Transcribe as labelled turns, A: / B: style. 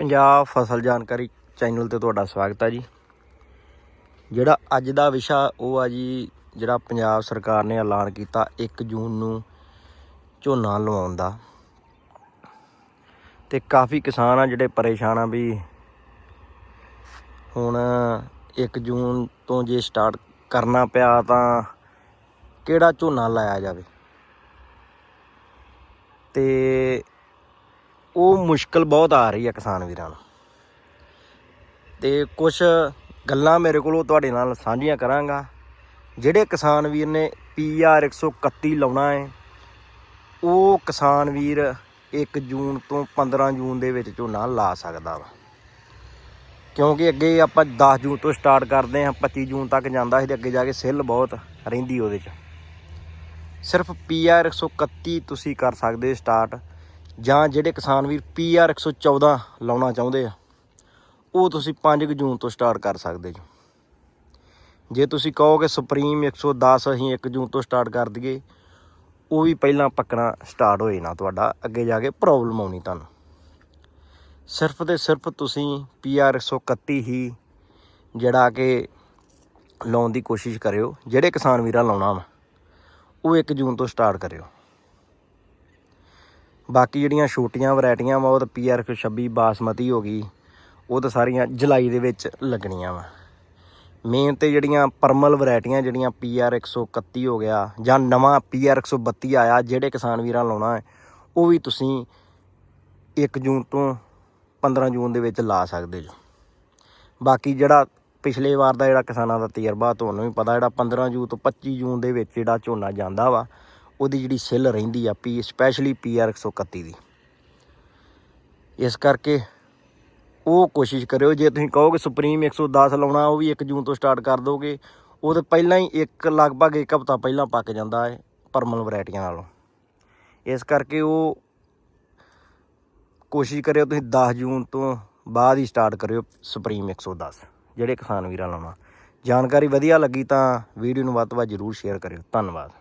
A: ਪੰਜਾਬ ਫਸਲ ਜਾਣਕਾਰੀ ਚੈਨਲ ਤੇ ਤੁਹਾਡਾ ਸਵਾਗਤ ਹੈ ਜੀ। ਜਿਹੜਾ ਅੱਜ ਦਾ ਵਿਸ਼ਾ ਉਹ ਆ ਜੀ, ਜਿਹੜਾ ਪੰਜਾਬ ਸਰਕਾਰ ਨੇ ਐਲਾਨ ਕੀਤਾ 1 ਜੂਨ ਨੂੰ ਝੋਨਾ ਲਵਾਉਣ ਦਾ। ਤੇ ਕਾਫੀ ਕਿਸਾਨ ਆ ਜਿਹੜੇ ਪਰੇਸ਼ਾਨ ਆ ਵੀ ਹੁਣ 1 ਜੂਨ ਤੋਂ ਜੇ ਸਟਾਰਟ ਕਰਨਾ ਪਿਆ ਤਾਂ ਕਿਹੜਾ ਝੋਨਾ ਲਾਇਆ ਜਾਵੇ? ਤੇ ਉਹ ਮੁਸ਼ਕਲ ਬਹੁਤ ਆ ਰਹੀ ਹੈ ਕਿਸਾਨ ਵੀਰਾਂ ਨੂੰ। ਤੇ ਕੁਝ ਗੱਲਾਂ ਮੇਰੇ ਕੋਲੋਂ ਤੁਹਾਡੇ ਨਾਲ ਸਾਂਝੀਆਂ ਕਰਾਂਗਾ। ਜਿਹੜੇ ਕਿਸਾਨ ਵੀਰ ਨੇ ਪੀਆਰ 131 ਲਾਉਣਾ ਹੈ, ਉਹ ਕਿਸਾਨ ਵੀਰ 1 ਜੂਨ ਤੋਂ 15 ਜੂਨ ਦੇ ਵਿੱਚ ਝੋਨਾ ਲਾ ਸਕਦਾ ਵਾ। ਕਿਉਂਕਿ ਅੱਗੇ ਆਪਾਂ 10 ਜੂਨ ਤੋਂ ਸਟਾਰਟ ਕਰਦੇ ਹਾਂ 25 ਜੂਨ ਤੱਕ ਜਾਂਦਾ ਸੀ ਤੇ ਅੱਗੇ ਜਾ ਕੇ ਸਿੱਲ ਬਹੁਤ ਰਹਿੰਦੀ ਉਹਦੇ 'ਚ। ਸਿਰਫ ਪੀਆਰ 131 ਤੁਸੀਂ ਕਰ ਸਕਦੇ ਸਟਾਰਟ। ਜਾਂ ਜਿਹੜੇ ਕਿਸਾਨ ਵੀਰ ਪੀਆਰ 114 ਲਾਉਣਾ ਚਾਹੁੰਦੇ ਆ, ਉਹ ਤੁਸੀਂ 5 ਜੂਨ ਤੋਂ ਸਟਾਰਟ ਕਰ ਸਕਦੇ ਜੀ। ਜੇ ਤੁਸੀਂ ਕਹੋ ਕਿ ਸੁਪਰੀਮ 110 ਅਸੀਂ 1 ਜੂਨ ਤੋਂ ਸਟਾਰਟ ਕਰ ਦਈਏ, ਉਹ ਵੀ ਪਹਿਲਾਂ ਪੱਕਣਾ ਸਟਾਰਟ ਹੋਏ ਨਾ ਤੁਹਾਡਾ, ਅੱਗੇ ਜਾ ਕੇ ਪ੍ਰੋਬਲਮ ਆਉਣੀ ਤੁਹਾਨੂੰ। ਸਿਰਫ ਤੇ ਸਿਰਫ ਤੁਸੀਂ ਪੀਆਰ 131 ਹੀ ਜਿਹੜਾ ਕਿ ਲਾਉਣ ਦੀ ਕੋਸ਼ਿਸ਼ ਕਰਿਓ, ਜਿਹੜੇ ਕਿਸਾਨ ਵੀਰਾਂ ਲਾਉਣਾ ਵਾ, ਉਹ 1 ਜੂਨ ਤੋਂ ਸਟਾਰਟ ਕਰਿਓ। ਬਾਕੀ ਜਿਹੜੀਆਂ ਛੋਟੀਆਂ ਵੈਰਾਈਟੀਆਂ ਵਾ, ਉਹ ਤਾਂ ਪੀਆਰ 26 ਬਾਸਮਤੀ ਹੋ ਗਈ। ਉਹ ਤਾਂ ਸਾਰੀਆਂ ਜੁਲਾਈ ਦੇ ਵਿੱਚ ਲੱਗਣੀਆਂ ਵਾ। ਮੇਨ ਤੇ ਜਿਹੜੀਆਂ ਪਰਮਲ ਵੈਰਾਈਟੀਆਂ, ਜਿਹੜੀਆਂ ਪੀਆਰ 131 ਹੋ ਗਿਆ, ਜਾਂ ਨਵਾਂ ਪੀਆਰ 132 ਆਇਆ, ਜਿਹੜੇ ਕਿਸਾਨ ਵੀਰਾਂ ਲਾਉਣਾ ਹੈ, ਉਹ ਵੀ ਤੁਸੀਂ 1 ਜੂਨ ਤੋਂ 15 ਜੂਨ ਦੇ ਵਿੱਚ ਲਾ ਸਕਦੇ ਜੋ ਬਾਕੀ ਜਿਹੜਾ ਪਿਛਲੇ ਵਾਰ ਦਾ ਜਿਹੜਾ ਕਿਸਾਨਾਂ ਦਾ ਤਜਰਬਾ, ਤੁਹਾਨੂੰ ਵੀ ਪਤਾ ਜਿਹੜਾ 15 ਜੂਨ ਤੋਂ 25 ਜੂਨ ਦੇ ਵਿੱਚ ਜਿਹੜਾ ਝੋਨਾ ਜਾਂਦਾ ਵਾ ਉਹਦੀ ਜਿਹੜੀ ਸਿੱਲ ਰਹਿੰਦੀ ਆ ਪੀ ਸਪੈਸ਼ਲੀ ਪੀਆਰ 131 ਦੀ। ਇਸ ਕਰਕੇ ਉਹ ਕੋਸ਼ਿਸ਼ ਕਰਿਓ, ਜੇ ਤੁਸੀਂ ਕਹੋਗੇ ਸੁਪਰੀਮ 110 ਲਾਉਣਾ, ਉਹ ਵੀ 1 ਜੂਨ ਤੋਂ ਸਟਾਰਟ ਕਰ ਦੋਗੇ, ਉਹ ਤਾਂ ਪਹਿਲਾਂ ਹੀ ਇੱਕ, ਲਗਭਗ ਇੱਕ ਹਫ਼ਤਾ ਪਹਿਲਾਂ ਪੱਕ ਜਾਂਦਾ ਹੈ ਪਰਮਲ ਵੈਰਾਈਟੀਆਂ ਨਾਲੋਂ। ਇਸ ਕਰਕੇ ਉਹ ਕੋਸ਼ਿਸ਼ ਕਰਿਓ ਤੁਸੀਂ 10 ਜੂਨ ਤੋਂ ਬਾਅਦ ਹੀ ਸਟਾਰਟ ਕਰਿਓ ਸੁਪਰੀਮ 110 ਜਿਹੜੇ ਕਿਸਾਨ ਵੀਰਾਂ ਲਾਉਣਾ। ਜਾਣਕਾਰੀ ਵਧੀਆ ਲੱਗੀ ਤਾਂ ਵੀਡੀਓ ਨੂੰ ਵੱਧ ਤੋਂ ਵੱਧ ਜ਼ਰੂਰ ਸ਼ੇਅਰ ਕਰਿਓ। ਧੰਨਵਾਦ।